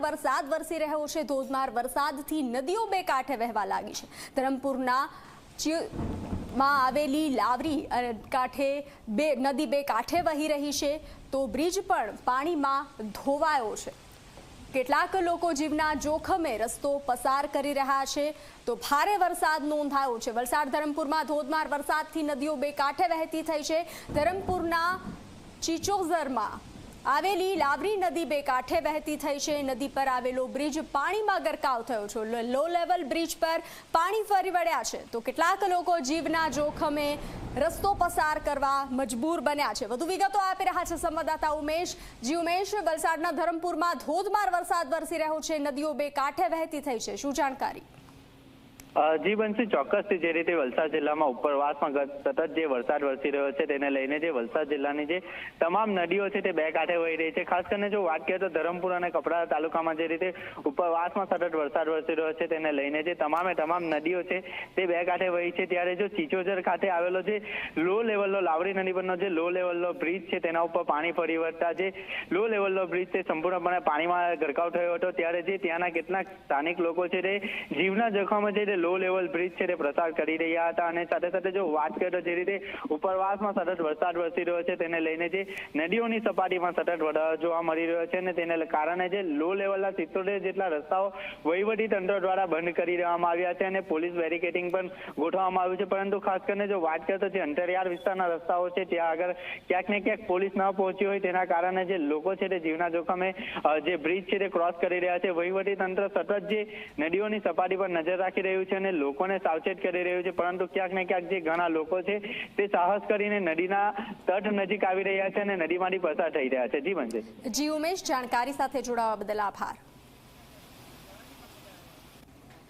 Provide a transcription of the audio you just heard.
વરસાદ વરસી રહ્યો છે. ધોધમાર વરસાદથી નદીઓ બે કાંઠે વહેવા લાગી છે. ધરમપુરના માં આવેલી લાવરી અને કાંઠે બે, નદી બે કાંઠે વહી રહી છે. તો બ્રિજ પણ પાણીમાં ધોવાયો છે. કેટલાક લોકો જીવના જોખમે રસ્તો પસાર કરી રહ્યા છે. તો ભારે વરસાદ નોંધાયો છે. વલસાડ ધરમપુરમાં ધોધમાર વરસાદથી નદીઓ બે કાંઠે વહેતી થઈ છે. ધરમપુરના ચિચોઝરમાં આવેલી લાવરી નદી બે કાંઠે વહેતી થઈ છે. નદી પર આવેલો બ્રિજ પાણીમાં ગરકાવ થયો છે. લો- લેવલ બ્રિજ પર પાણી ફરી વળ્યા છે. તો કેટલાક લોકો જીવના જોખમે રસ્તો પસાર કરવા મજબૂર બન્યા છે. વધુ વિગતો આપી રહ્યા છે સંવાદદાતા ઉમેશ. જી ઉમેશ, વલસાડના ધરમપુરમાં ધોધમાર વરસાદ વરસી રહ્યો છે. નદીઓ બે કાંઠે વહેતી થઈ છે. શું જાણકારી? જી બંસી ચોક્કસથી જે રીતે વલસાડ જિલ્લામાં ઉપરવાસમાં સતત જે વરસાદ વરસી રહ્યો છે તેને લઈને જે વલસાડ જિલ્લાની જે તમામ નદીઓ છે તે બે કાંઠે વહી રહી છે, ખાસ કરીને જો વાત કરીએ તો ધરમપુર અને કપડા તાલુકામાં જે રીતે ઉપરવાસમાં સતત વરસાદ વરસી રહ્યો છે તેને લઈને જે તમામે તમામ નદીઓ છે તે બે કાંઠે વહી છે. ત્યારે જો ચીચોજર ખાતે આવેલો જે લો લેવલનો લાવડી નદી પરનો જે લો લેવલનો બ્રિજ છે તેના ઉપર પાણી ફરી વળતા જે લો લેવલનો બ્રિજ તે સંપૂર્ણપણે પાણીમાં ગરકાવ થયો હતો. ત્યારે જે ત્યાંના કેટલાક સ્થાનિક લોકો છે તે જીવના જોખમે છે તે લો લેવલ બ્રિજ છે તે પ્રસાર કરી રહ્યા હતા અને સાથે સાથે જો વાત કરીએ જે રીતે ઉપરવાસમાં સતત વરસાદ વરસી રહ્યો છે તેને લઈને જે નદીઓની સપાટીમાં સતત જોવા મળી રહ્યો છે અને તેને કારણે જે લો લેવલના સિત્તોતેર જેટલા રસ્તાઓ વહીવટી તંત્ર દ્વારા બંધ કરી દેવામાં આવ્યા છે અને પોલીસ બેરિકેડિંગ પણ ગોઠવવામાં આવ્યું છે. પરંતુ ખાસ કરીને જો વાત કરીએ તો જે અંતરિયાળ વિસ્તારના રસ્તાઓ છે, ત્યાં આગળ ક્યાંક ને ક્યાંક પોલીસ ન પહોંચી હોય તેના કારણે જે લોકો છે તે જીવના જોખમે જે બ્રિજ છે તે ક્રોસ કરી રહ્યા છે. વહીવટી તંત્ર સતત જે નદીઓની સપાટી પર નજર રાખી રહ્યું છે અને લોકોને સાવચેત કરી રહ્યું છે. પરંતુ ક્યાંક ને ક્યાંક જે ઘણા લોકો છે, તે સાહસ કરીને નદીના તટ નજીક આવી રહ્યા છે અને નદીમાંથી પસાર થઈ રહ્યા છે. જી બંજે જી ઉમેશ, જાણકારી સાથે જોડાવા બદલ આભાર.